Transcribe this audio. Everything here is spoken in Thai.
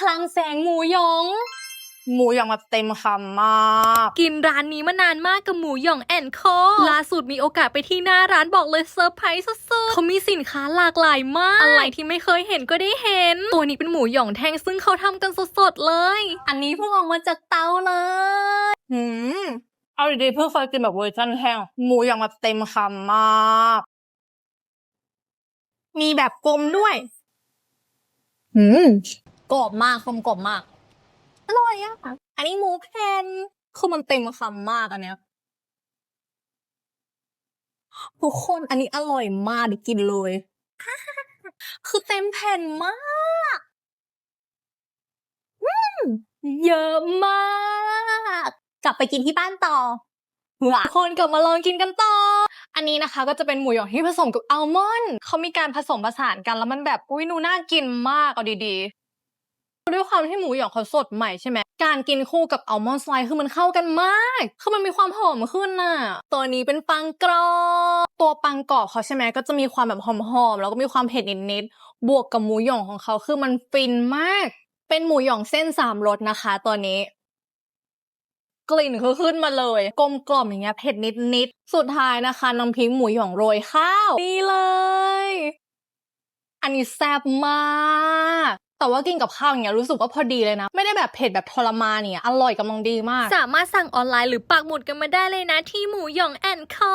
คลังแสงหมูหยอง หมูหยองแบบเต็มคำมากกินร้านนี้มานานมากกับหมูหยองแอนคอล่าสุดมีโอกาสไปที่หน้าร้านบอกเลยเซอร์ไพรส์สุดๆเขามีสินค้าหลากหลายมาก อะไรที่ไม่เคยเห็นก็ได้เห็น ตัวนี้เป็นหมูหยองแท่งซึ่งเขาทำกันสดๆเลย อันนี้เพิ่งออกมาจากเตาเลยหืมเอาดีๆเพิ่งเคยกินแบบเวอร์ชันแห้งหมูหยองแบบเต็มคำมาก มีแบบกลมด้วยหืม กรอบมากคมกรอบมาก อร่อยอะอันนี้หมูแผ่นคือมันเต็มคำมากอันเนี้ยทุกคนอันนี้อร่อยมากเดี๋ยวกินเลย คือเต็มแผ่นมากอืมเยอะมาก กลับไปกินที่บ้านต่อหวะคนกลับมาลองกินกันต่อ อันนี้นะคะก็จะเป็นหมูหยองที่ผสมกับอัลมอนด์เขามีการผสมผสานกันแล้วมันแบบ อุ้ยนูน่ากินมากเอาดีๆ ด้วยความที่หมูหยองเขาสดใหม่ใช่ไหมการกินคู่กับอัลมอนด์สไลซ์คือมันเข้ากันมาก คือมันมีความหอมขึ้นน่ะ ตัวนี้เป็นปังกรอบ ตัวปังกรอบเขาใช่ไหมก็จะมีความแบบหอมๆ แล้วก็มีความเผ็ดนิดๆ บวกกับหมูหยองของเขาคือมันฟินมาก เป็นหมูหยองเส้นสามรสนะคะตัวนี้ กลิ่นคือขึ้นมาเลย กลมกล่อมอย่างเงี้ยเผ็ดนิดนิดๆสุดท้ายนะคะน้ำพริกหมูหยองโรยข้าวนี่เลย อันนี้แซ่บมาก แต่ว่ากินกับข้าวอย่างเงี้ยรู้สึกว่าพอดีเลยนะ ไม่ได้แบบเผ็ดแบบทรมานเนี่ยอร่อยกำลังดีมาก สามารถสั่งออนไลน์หรือปักหมุดกันมาได้เลยนะที่หมูหยองแอนคอ